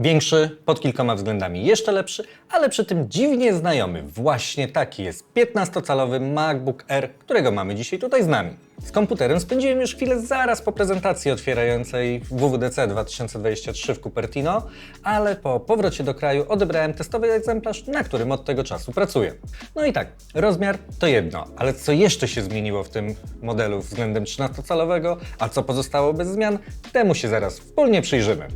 Większy, pod kilkoma względami jeszcze lepszy, ale przy tym dziwnie znajomy. Właśnie taki jest 15-calowy MacBook Air, którego mamy dzisiaj tutaj z nami. Z komputerem spędziłem już chwilę zaraz po prezentacji otwierającej WWDC 2023 w Cupertino, ale po powrocie do kraju odebrałem testowy egzemplarz, na którym od tego czasu pracuję. No i tak, rozmiar to jedno, ale co jeszcze się zmieniło w tym modelu względem 13-calowego, a co pozostało bez zmian, temu się zaraz wspólnie przyjrzymy.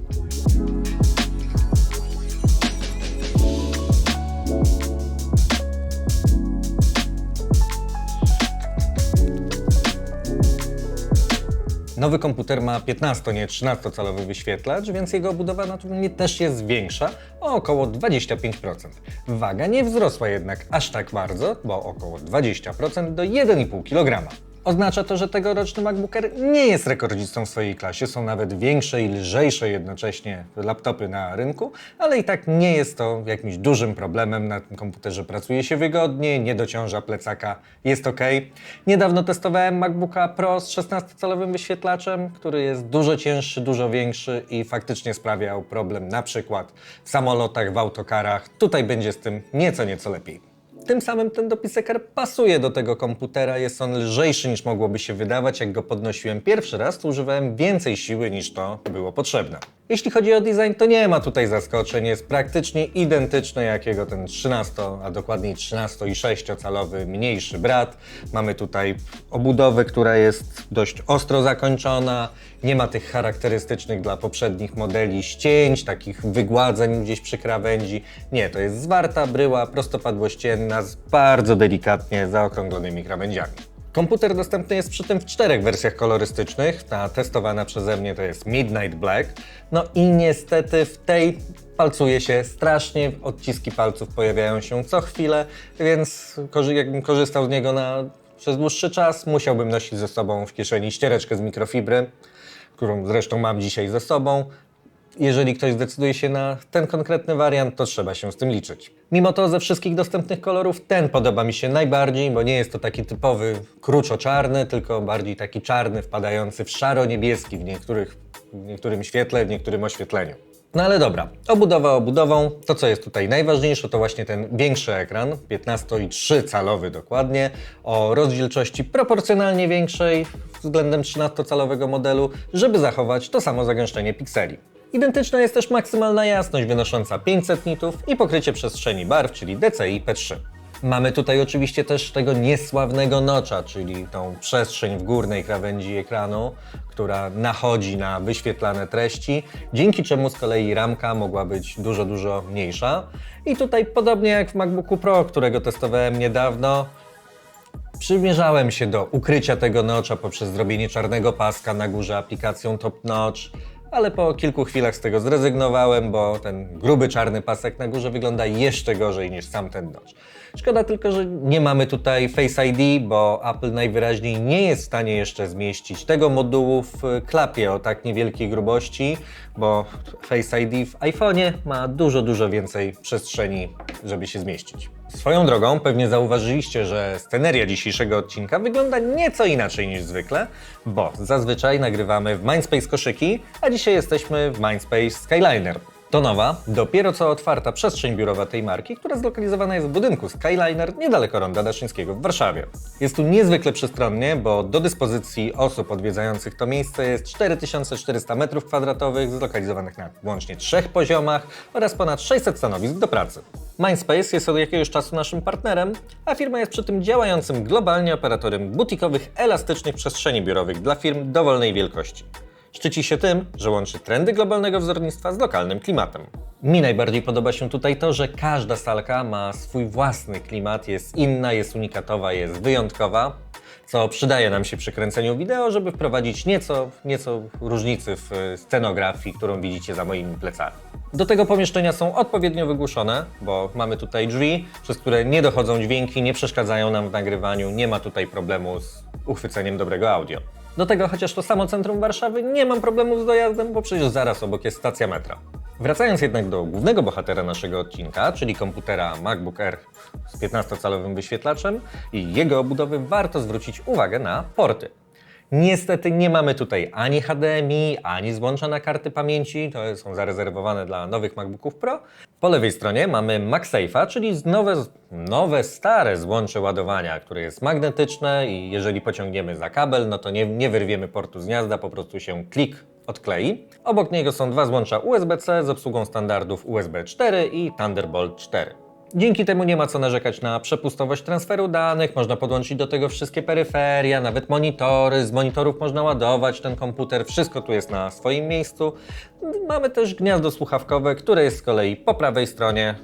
Nowy komputer ma 15, nie 13-calowy wyświetlacz, więc jego obudowa naturalnie też jest większa, o około 25%. Waga nie wzrosła jednak aż tak bardzo, bo około 20% do 1,5 kg. Oznacza to, że tegoroczny MacBook Air nie jest rekordzistą w swojej klasie, są nawet większe i lżejsze jednocześnie laptopy na rynku, ale i tak nie jest to jakimś dużym problemem. Na tym komputerze pracuje się wygodnie, nie dociąża plecaka, jest ok. Niedawno testowałem MacBooka Pro z 16-calowym wyświetlaczem, który jest dużo cięższy, dużo większy i faktycznie sprawiał problem na przykład w samolotach, w autokarach. Tutaj będzie z tym nieco, nieco lepiej. Tym samym ten dopisekar pasuje do tego komputera, jest on lżejszy niż mogłoby się wydawać. Jak go podnosiłem pierwszy raz, to używałem więcej siły niż to było potrzebne. Jeśli chodzi o design, to nie ma tutaj zaskoczeń, jest praktycznie identyczny jak jego ten 13, a dokładniej 13 i 6 calowy mniejszy brat. Mamy tutaj obudowę, która jest dość ostro zakończona, nie ma tych charakterystycznych dla poprzednich modeli ścięć, takich wygładzeń gdzieś przy krawędzi. Nie, to jest zwarta bryła, prostopadłościenna z bardzo delikatnie zaokrąglonymi krawędziami. Komputer dostępny jest przy tym w czterech wersjach kolorystycznych. Ta testowana przeze mnie to jest Midnight Black. No i niestety w tej palcuje się strasznie, odciski palców pojawiają się co chwilę, więc jakbym korzystał z niego na, przez dłuższy czas, musiałbym nosić ze sobą w kieszeni ściereczkę z mikrofibry, którą zresztą mam dzisiaj ze sobą. Jeżeli ktoś zdecyduje się na ten konkretny wariant, to trzeba się z tym liczyć. Mimo to ze wszystkich dostępnych kolorów ten podoba mi się najbardziej, bo nie jest to taki typowy kruczo-czarny, tylko bardziej taki czarny, wpadający w szaro-niebieski w, niektórych, w niektórym świetle, w niektórym oświetleniu. No ale dobra, obudowa obudową. To, co jest tutaj najważniejsze, to właśnie ten większy ekran, 15,3 calowy dokładnie, o rozdzielczości proporcjonalnie większej względem 13-calowego modelu, żeby zachować to samo zagęszczenie pikseli. Identyczna jest też maksymalna jasność wynosząca 500 nitów i pokrycie przestrzeni barw, czyli DCI P3. Mamy tutaj oczywiście też tego niesławnego nocza, czyli tą przestrzeń w górnej krawędzi ekranu, która nachodzi na wyświetlane treści, dzięki czemu z kolei ramka mogła być dużo, dużo mniejsza. I tutaj podobnie jak w MacBooku Pro, którego testowałem niedawno, Przymierzałem się do ukrycia tego nocza poprzez zrobienie czarnego paska na górze aplikacją Top Notch, ale po kilku chwilach z tego zrezygnowałem, bo ten gruby czarny pasek na górze wygląda jeszcze gorzej niż sam ten notch. Szkoda tylko, że nie mamy tutaj Face ID, bo Apple najwyraźniej nie jest w stanie jeszcze zmieścić tego modułu w klapie o tak niewielkiej grubości, bo Face ID w iPhone'ie ma dużo, dużo więcej przestrzeni, żeby się zmieścić. Swoją drogą pewnie zauważyliście, że sceneria dzisiejszego odcinka wygląda nieco inaczej niż zwykle, bo zazwyczaj nagrywamy w Mindspace koszyki, a dzisiaj jesteśmy w Mindspace Skyliner. To nowa, dopiero co otwarta przestrzeń biurowa tej marki, która zlokalizowana jest w budynku Skyliner niedaleko Ronda Daszyńskiego w Warszawie. Jest tu niezwykle przestronnie, bo do dyspozycji osób odwiedzających to miejsce jest 4400 m2 zlokalizowanych na łącznie trzech poziomach oraz ponad 600 stanowisk do pracy. Mindspace jest od jakiegoś czasu naszym partnerem, a firma jest przy tym działającym globalnie operatorem butikowych, elastycznych przestrzeni biurowych dla firm dowolnej wielkości. Szczyci się tym, że łączy trendy globalnego wzornictwa z lokalnym klimatem. Mi najbardziej podoba się tutaj to, że każda salka ma swój własny klimat, jest inna, jest unikatowa, jest wyjątkowa, co przydaje nam się przy kręceniu wideo, żeby wprowadzić nieco, nieco różnicy w scenografii, którą widzicie za moimi plecami. Do tego pomieszczenia są odpowiednio wygłuszone, bo mamy tutaj drzwi, przez które nie dochodzą dźwięki, nie przeszkadzają nam w nagrywaniu, nie ma tutaj problemu z uchwyceniem dobrego audio. Do tego, chociaż to samo centrum Warszawy, nie mam problemów z dojazdem, bo przecież zaraz obok jest stacja metra. Wracając jednak do głównego bohatera naszego odcinka, czyli komputera MacBook Air z 15-calowym wyświetlaczem i jego obudowy, warto zwrócić uwagę na porty. Niestety nie mamy tutaj ani HDMI, ani złącza na karty pamięci, to są zarezerwowane dla nowych MacBooków Pro. Po lewej stronie mamy MagSafe'a, czyli nowe, nowe, stare złącze ładowania, które jest magnetyczne i jeżeli pociągniemy za kabel, no to nie, nie wyrwiemy portu z gniazda, po prostu się klik odklei. Obok niego są dwa złącza USB-C z obsługą standardów USB 4 i Thunderbolt 4. Dzięki temu nie ma co narzekać na przepustowość transferu danych, można podłączyć do tego wszystkie peryferia, nawet monitory, z monitorów można ładować ten komputer, wszystko tu jest na swoim miejscu. Mamy też gniazdo słuchawkowe, które jest z kolei po prawej stronie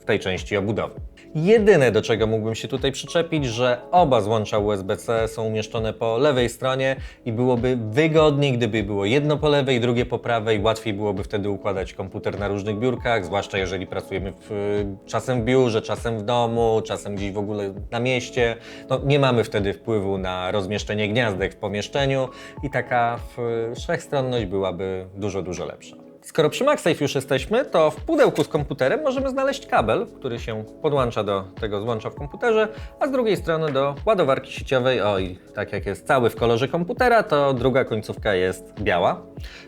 w tej części obudowy. Jedyne, do czego mógłbym się tutaj przyczepić, że oba złącza USB-C są umieszczone po lewej stronie i byłoby wygodniej, gdyby było jedno po lewej, drugie po prawej. Łatwiej byłoby wtedy układać komputer na różnych biurkach, zwłaszcza jeżeli pracujemy w, czasem w biurze, czasem w domu, czasem gdzieś w ogóle na mieście. No, nie mamy wtedy wpływu na rozmieszczenie gniazdek w pomieszczeniu i taka w- wszechstronność byłaby dużo, dużo lepsza. Skoro przy MagSafe już jesteśmy, to w pudełku z komputerem możemy znaleźć kabel, który się podłącza do tego złącza w komputerze, a z drugiej strony do ładowarki sieciowej. O tak jak jest cały w kolorze komputera, to druga końcówka jest biała,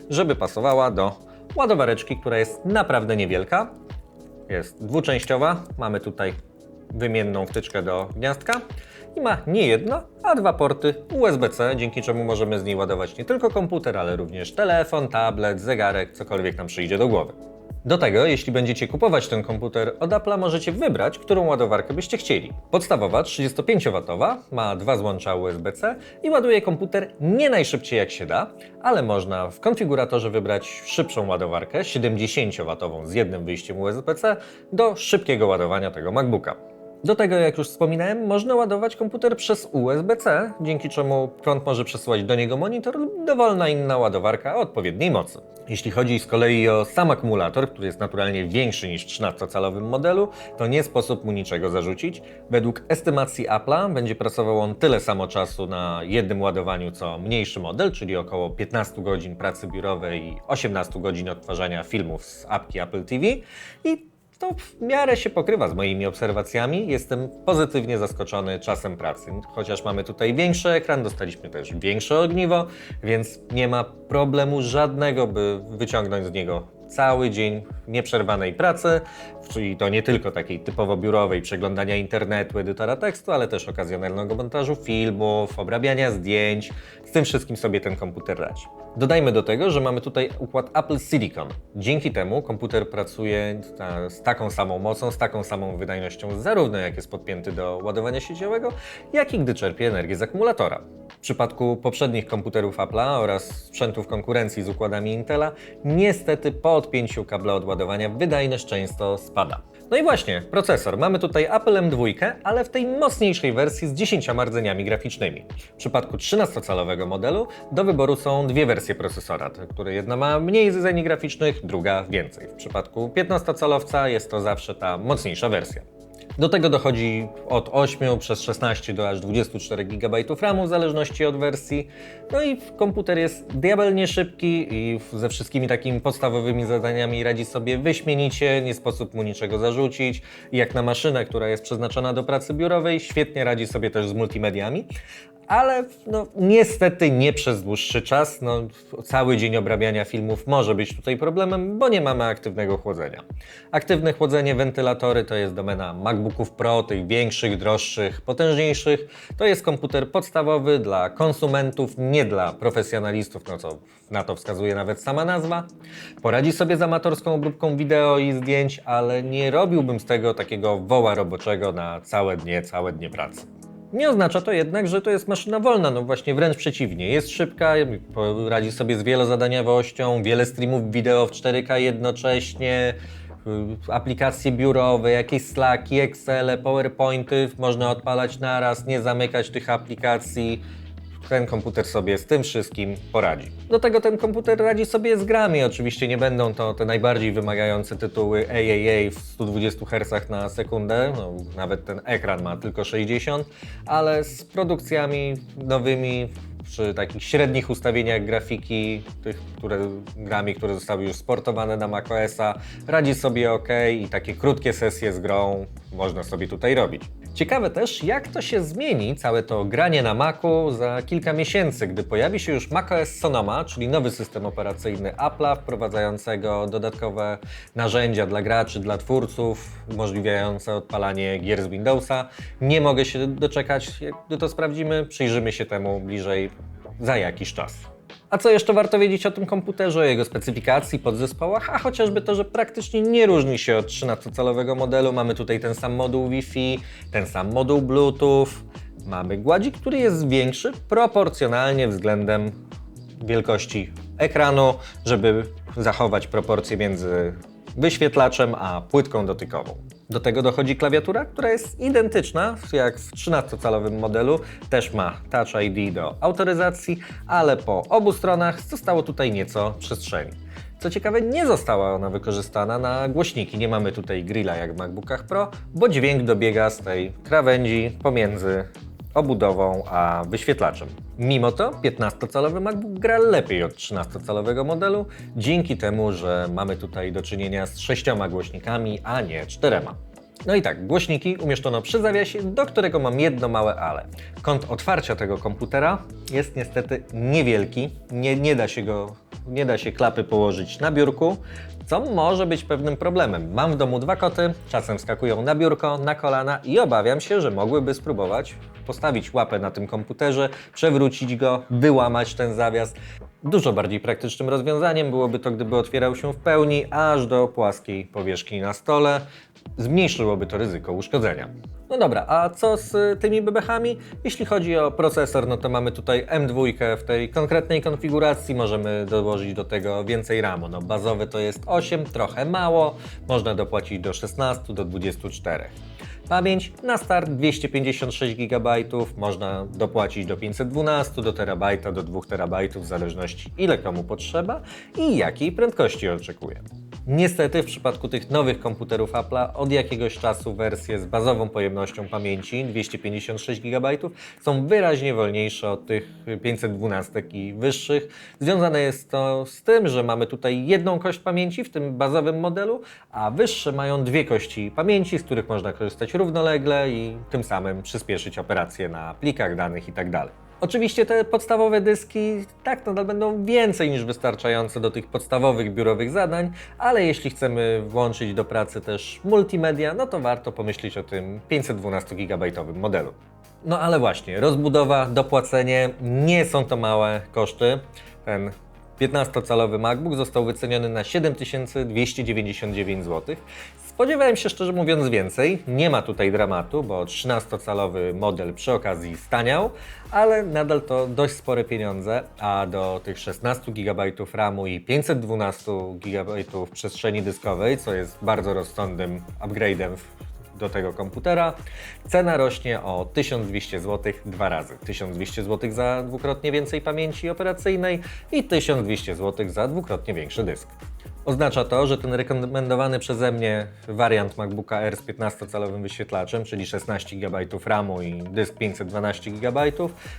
żeby pasowała do ładowareczki, która jest naprawdę niewielka. Jest dwuczęściowa. Mamy tutaj wymienną wtyczkę do gniazdka i ma nie jedno, a dwa porty USB-C, dzięki czemu możemy z niej ładować nie tylko komputer, ale również telefon, tablet, zegarek, cokolwiek nam przyjdzie do głowy. Do tego, jeśli będziecie kupować ten komputer od Apple'a, możecie wybrać, którą ładowarkę byście chcieli. Podstawowa 35W ma dwa złącza USB-C i ładuje komputer nie najszybciej jak się da, ale można w konfiguratorze wybrać szybszą ładowarkę 70W z jednym wyjściem USB-C do szybkiego ładowania tego MacBooka. Do tego, jak już wspominałem, można ładować komputer przez USB-C, dzięki czemu prąd może przesyłać do niego monitor lub dowolna inna ładowarka o odpowiedniej mocy. Jeśli chodzi z kolei o sam akumulator, który jest naturalnie większy niż w 13-calowym modelu, to nie sposób mu niczego zarzucić. Według estymacji Apple'a będzie pracował on tyle samo czasu na jednym ładowaniu co mniejszy model, czyli około 15 godzin pracy biurowej i 18 godzin odtwarzania filmów z apki Apple TV i to w miarę się pokrywa z moimi obserwacjami. Jestem pozytywnie zaskoczony czasem pracy. Chociaż mamy tutaj większy ekran, dostaliśmy też większe ogniwo, więc nie ma problemu żadnego, by wyciągnąć z niego cały dzień nieprzerwanej pracy, czyli to nie tylko takiej typowo biurowej, przeglądania internetu, edytora tekstu, ale też okazjonalnego montażu filmów, obrabiania zdjęć. Z tym wszystkim sobie ten komputer radzi. Dodajmy do tego, że mamy tutaj układ Apple Silicon. Dzięki temu komputer pracuje z taką samą mocą, z taką samą wydajnością, zarówno jak jest podpięty do ładowania sieciowego, jak i gdy czerpie energię z akumulatora. W przypadku poprzednich komputerów Apple'a oraz sprzętów konkurencji z układami Intela, niestety po odpięciu kabla od ładowania wydajność często spada. No i właśnie, procesor. Mamy tutaj Apple M2, ale w tej mocniejszej wersji z 10 rdzeniami graficznymi. W przypadku 13-calowego modelu do wyboru są dwie wersje procesora, które jedna ma mniej rdzeni graficznych, druga więcej. W przypadku 15-calowca jest to zawsze ta mocniejsza wersja. Do tego dochodzi od 8 przez 16 do aż 24 GB RAMu w zależności od wersji. No i komputer jest diabelnie szybki i ze wszystkimi takimi podstawowymi zadaniami radzi sobie wyśmienicie, nie sposób mu niczego zarzucić. Jak na maszynę, która jest przeznaczona do pracy biurowej, świetnie radzi sobie też z multimediami. Ale no, niestety nie przez dłuższy czas. No, cały dzień obrabiania filmów może być tutaj problemem, bo nie mamy aktywnego chłodzenia. Aktywne chłodzenie, wentylatory to jest domena MacBooków Pro, tych większych, droższych, potężniejszych. To jest komputer podstawowy dla konsumentów, nie dla profesjonalistów, no co na to wskazuje nawet sama nazwa. Poradzi sobie z amatorską obróbką wideo i zdjęć, ale nie robiłbym z tego takiego woła roboczego na całe dnie, całe dnie pracy. Nie oznacza to jednak, że to jest maszyna wolna, no właśnie wręcz przeciwnie. Jest szybka, radzi sobie z wielozadaniowością, wiele streamów wideo w 4K jednocześnie, y, aplikacje biurowe, jakieś Slacki, Excel, PowerPointy można odpalać naraz, nie zamykać tych aplikacji. Ten komputer sobie z tym wszystkim poradzi. Do tego ten komputer radzi sobie z grami. Oczywiście nie będą to te najbardziej wymagające tytuły AAA w 120 Hz na sekundę, no, nawet ten ekran ma tylko 60, ale z produkcjami nowymi przy takich średnich ustawieniach grafiki, tych które, grami, które zostały już sportowane na macOSa, radzi sobie ok i takie krótkie sesje z grą można sobie tutaj robić. Ciekawe też, jak to się zmieni, całe to granie na Macu za kilka miesięcy, gdy pojawi się już macOS Sonoma, czyli nowy system operacyjny Apple'a, wprowadzającego dodatkowe narzędzia dla graczy, dla twórców, umożliwiające odpalanie gier z Windowsa. Nie mogę się doczekać, gdy to sprawdzimy, przyjrzymy się temu bliżej za jakiś czas. A co jeszcze warto wiedzieć o tym komputerze, o jego specyfikacji, podzespołach, a chociażby to, że praktycznie nie różni się od 13-calowego modelu. Mamy tutaj ten sam moduł Wi-Fi, ten sam moduł Bluetooth, mamy gładzik, który jest większy proporcjonalnie względem wielkości ekranu, żeby zachować proporcje między wyświetlaczem a płytką dotykową. Do tego dochodzi klawiatura, która jest identyczna jak w 13-calowym modelu. Też ma Touch ID do autoryzacji, ale po obu stronach zostało tutaj nieco przestrzeni. Co ciekawe, nie została ona wykorzystana na głośniki. Nie mamy tutaj grilla jak w MacBookach Pro, bo dźwięk dobiega z tej krawędzi pomiędzy obudową a wyświetlaczem. Mimo to 15-calowy MacBook gra lepiej od 13-calowego modelu, dzięki temu, że mamy tutaj do czynienia z sześcioma głośnikami, a nie czterema. No i tak, głośniki umieszczono przy zawiasie, do którego mam jedno małe ale. Kąt otwarcia tego komputera jest niestety niewielki, nie, nie, da się go, nie da się klapy położyć na biurku, co może być pewnym problemem. Mam w domu dwa koty, czasem skakują na biurko, na kolana i obawiam się, że mogłyby spróbować postawić łapę na tym komputerze, przewrócić go, wyłamać ten zawias. Dużo bardziej praktycznym rozwiązaniem byłoby to, gdyby otwierał się w pełni aż do płaskiej powierzchni na stole. Zmniejszyłoby to ryzyko uszkodzenia. No dobra, a co z y, tymi bebechami? Jeśli chodzi o procesor, no to mamy tutaj M2 w tej konkretnej konfiguracji, możemy dołożyć do tego więcej RAMu. No bazowy to jest 8, trochę mało, można dopłacić do 16, do 24. Pamięć na start 256 GB, można dopłacić do 512, do terabajta, do 2 terabajtów, w zależności ile komu potrzeba i jakiej prędkości oczekuje. Niestety w przypadku tych nowych komputerów Apple'a od jakiegoś czasu wersje z bazową pojemnością pamięci 256 GB są wyraźnie wolniejsze od tych 512 i wyższych. Związane jest to z tym, że mamy tutaj jedną kość pamięci w tym bazowym modelu, a wyższe mają dwie kości pamięci, z których można korzystać równolegle i tym samym przyspieszyć operacje na plikach danych itd. Oczywiście te podstawowe dyski tak nadal będą więcej niż wystarczające do tych podstawowych biurowych zadań, ale jeśli chcemy włączyć do pracy też multimedia, no to warto pomyśleć o tym 512 GB modelu. No ale właśnie, rozbudowa, dopłacenie, nie są to małe koszty. Ten 15-calowy MacBook został wyceniony na 7299 zł. Spodziewałem się szczerze mówiąc więcej. Nie ma tutaj dramatu, bo 13-calowy model przy okazji staniał, ale nadal to dość spore pieniądze, a do tych 16 GB RAMu i 512 GB przestrzeni dyskowej, co jest bardzo rozsądnym upgrade'em w do tego komputera. Cena rośnie o 1200 zł dwa razy. 1200 zł za dwukrotnie więcej pamięci operacyjnej i 1200 zł za dwukrotnie większy dysk. Oznacza to, że ten rekomendowany przeze mnie wariant MacBooka Air z 15-calowym wyświetlaczem, czyli 16 GB RAMu i dysk 512 GB,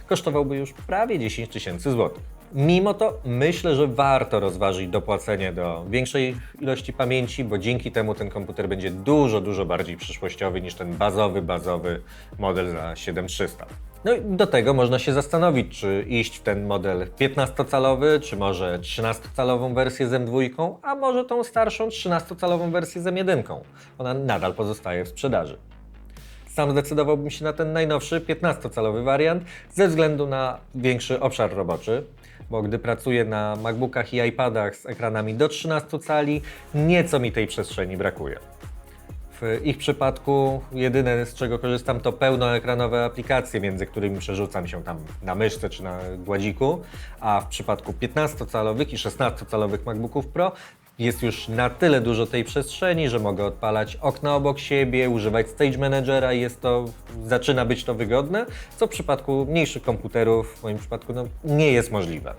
kosztowałby już prawie 10 tysięcy złotych. Mimo to myślę, że warto rozważyć dopłacenie do większej ilości pamięci, bo dzięki temu ten komputer będzie dużo, dużo bardziej przyszłościowy niż ten bazowy, bazowy model za 7300. No i do tego można się zastanowić, czy iść w ten model 15-calowy, czy może 13-calową wersję z M2, a może tą starszą 13-calową wersję z M1. Ona nadal pozostaje w sprzedaży. Sam zdecydowałbym się na ten najnowszy 15-calowy wariant ze względu na większy obszar roboczy, bo gdy pracuję na MacBookach i iPadach z ekranami do 13 cali, nieco mi tej przestrzeni brakuje. W ich przypadku jedyne z czego korzystam to pełnoekranowe aplikacje, między którymi przerzucam się tam na myszce czy na gładziku, a w przypadku 15-calowych i 16-calowych MacBooków Pro jest już na tyle dużo tej przestrzeni, że mogę odpalać okna obok siebie, używać Stage Managera i jest to, zaczyna być to wygodne, co w przypadku mniejszych komputerów, w moim przypadku, no, nie jest możliwe.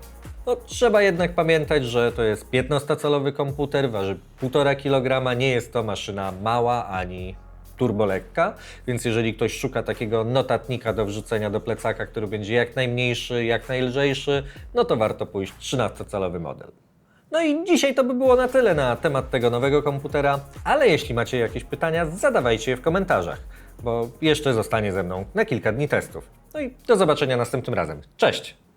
No, trzeba jednak pamiętać, że to jest 15-calowy komputer, waży 1,5 kg, nie jest to maszyna mała ani turbolekka, więc jeżeli ktoś szuka takiego notatnika do wrzucenia do plecaka, który będzie jak najmniejszy, jak najlżejszy, no to warto pójść 13-calowy model. No i dzisiaj to by było na tyle na temat tego nowego komputera, ale jeśli macie jakieś pytania, zadawajcie je w komentarzach. bo jeszcze zostanie ze mną na kilka dni testów. No i do zobaczenia następnym razem. Cześć!